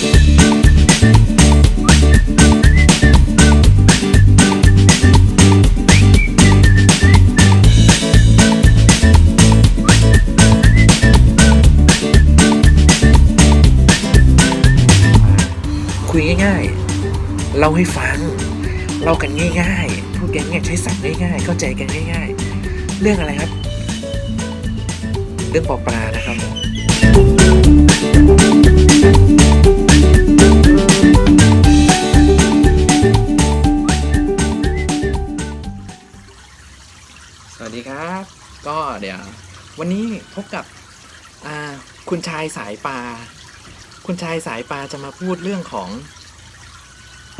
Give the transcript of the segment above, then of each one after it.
คุยง่ายๆเล่าให้ฟังเล่ากันง่ายๆ พูดกันง่ายๆใช้ศัพท์ง่ายๆ เข้าใจกันง่ายๆ เรื่องอะไรครับ เรื่องปอปลานะครับผม สวัสดีครับ ก็เดี๋ยว วันนี้พบกับคุณชายสายปลาคุณชายสายปลาจะมาพูดเรื่องของ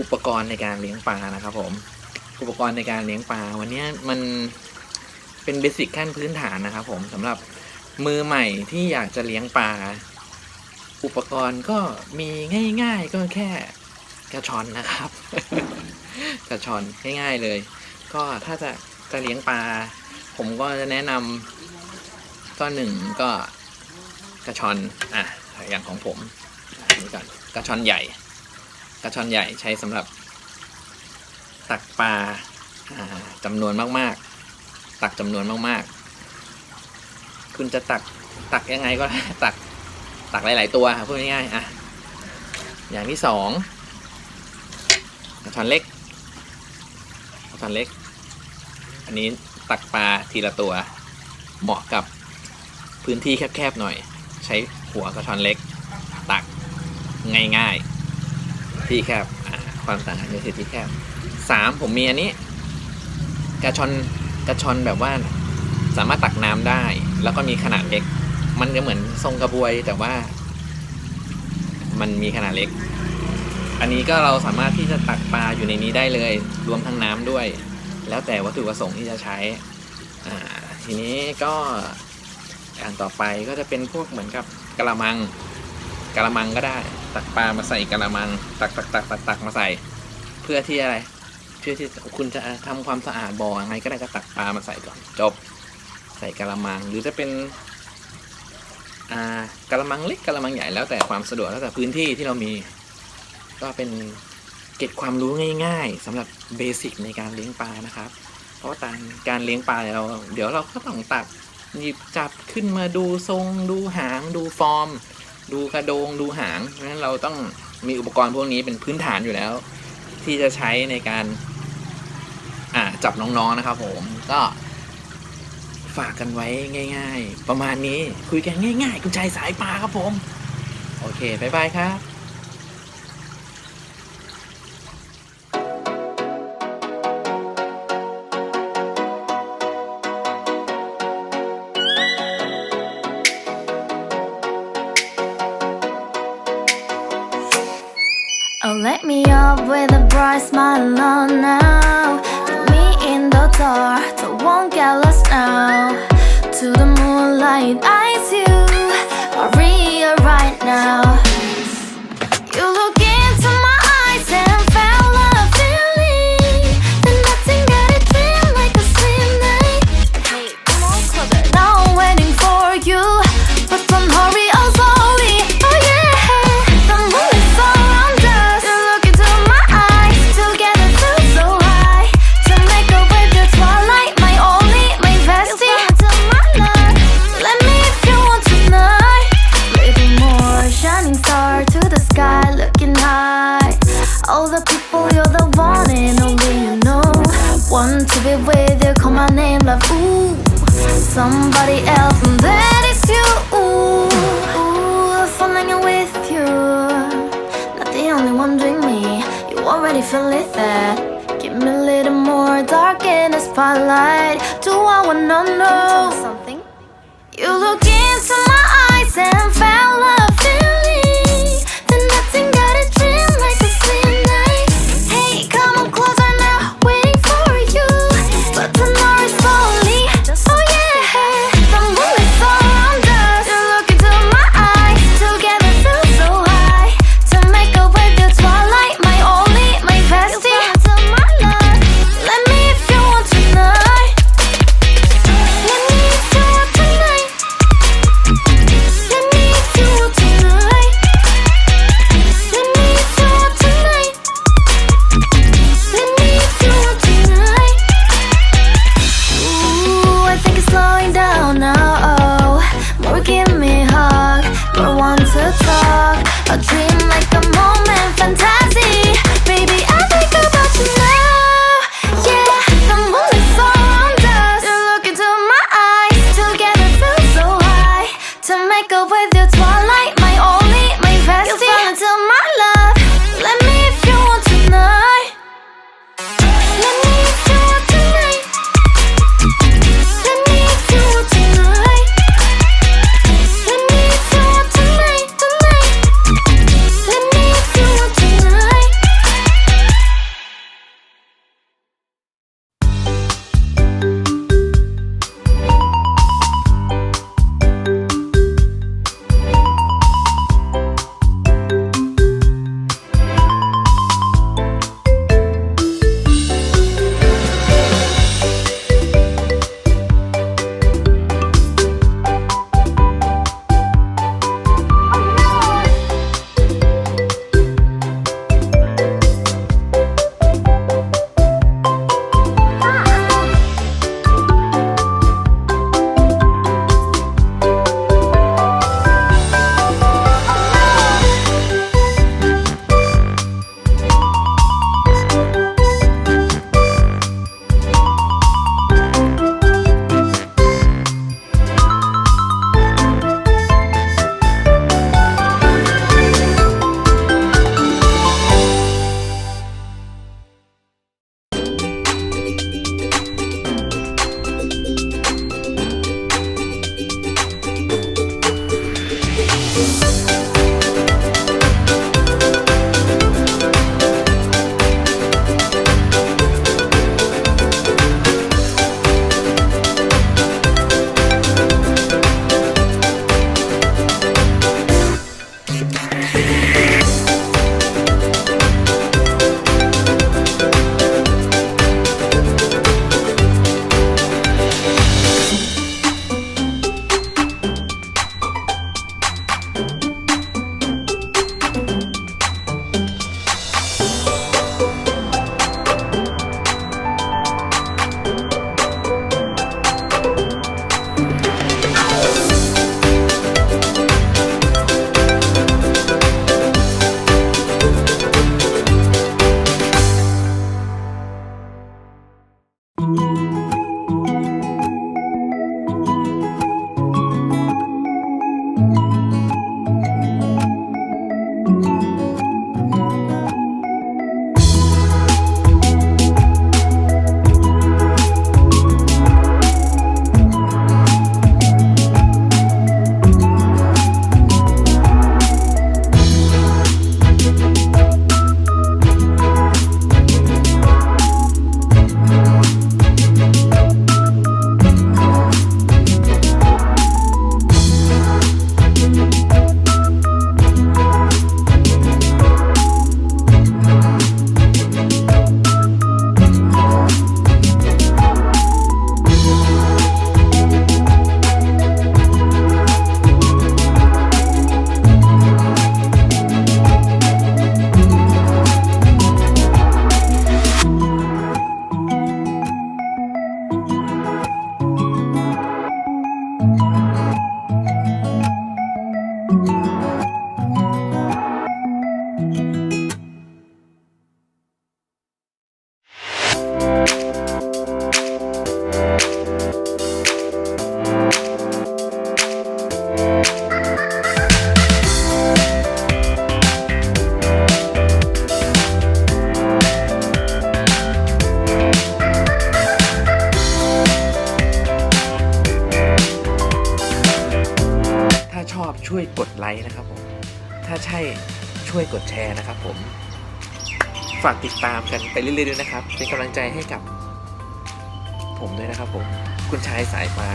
อุปกรณ์ในการเลี้ยงปลานะครับ ผม อุปกรณ์ในการเลี้ยงปลาวันนี้มันเป็นเบสิกขั้นพื้นฐานนะครับ ผมสำหรับมือใหม่ที่อยากจะเลี้ยงปลาอุปกรณ์ก็มีง่าย ๆ ก็แค่กระชอนนะครับ กระชอนง่าย ๆเลย ก็ถ้าจะจะเลี้ยงปลา ผมก็จะแนะนำก็หนึ่งก็กระชอนอะอย่างของผมนนี้ก่อนกระชอนใหญ่ กระชอนใหญ่ใช้สำหรับ ตักปลาอ่าจำนวนมากๆ ตักจำนวนมากๆ คุณจะตักตักยังไงก็ตักตักหลาย ๆ ตัวพูดง่ายๆอะอย่างที่สองกระชอนเล็กกระชอนเล็ก อันนี้ ตักปลาทีละตัว เหมาะกับพื้นที่แคบๆหน่อย ใช้หัวกระชอนเล็ก ตักง่ายๆ ที่แคบความต่างกันคือที่แคบสามผมมีอันนี้ กระชอนกระชอนแบบว่าสามารถตักน้ำได้ แล้วก็มีขนาดเล็ก มันจะเหมือนทรงกระบวยแต่ว่า มันมีขนาดเล็ก อันนี้ก็เราสามารถที่จะตักปลาอยู่ในนี้ได้เลย รวมทั้งน้ำด้วย แล้วแต่วัตถุประสงค์ที่จะใช้ทีนี้ก็อันต่อไปก็จะเป็นพวกเหมือนกับกระมังกระมังก็ได้ ตักปลามาใส่กระมัง ตักตักตักตักตักมาใส่ เพื่อที่อะไรเพื่อที่คุณจะทำความสะอาดบ่อยังไงก็ได้ก็ตักปลามาใส่ก่อนจบ ใส่กระมัง หรือจะเป็นกระมังเล็กกระมังใหญ่แล้วแต่ความสะดวกแล้วแต่พื้นที่ที่เรามี ก็เป็น เก็บความรู้ง่าย ๆสำหรับเบสิกในการเลี้ยงปลานะครับ เพราะว่าการการเลี้ยงปลาเรา เดี๋ยวเราก็ต้องตักหยิบจับขึ้นมาดูทรง ดูหาง ดูฟอร์ม ดูกระโดง ดูหางเพราะฉะนั้นเราต้องมีอุปกรณ์พวกนี้เป็นพื้นฐานอยู่แล้ว ที่จะใช้ในการจับน้องๆนะครับ ผมก็ฝากกันไว้ง่าย ๆ ประมาณนี้คุยกันง่าย ๆ คุณชายสายปลาครับผม โอเคบายบายครับ with a bright smile on now. Put me in the dark, so won't get lost now. To the moonlight, eyes you are real right now. All the people, you're the one and only you know. Want to be with you, call my name, love. Ooh, somebody else, and that is you. Ooh, ooh, falling with you. Not the only one doing me. You already feel it there. Give me a little more dark in the spotlight. Do I wanna know something? You look into my eyes and felt a feeling. ถ้าชอบช่วยกดไลค์นะครับผม ถ้าใช่ ช่วยกดแชร์นะครับผม ฝากติดตามกันไปเรื่อยๆด้วยนะครับ เป็นกำลังใจให้กับ ผมด้วยนะครับผม คุณชายสายฟ้า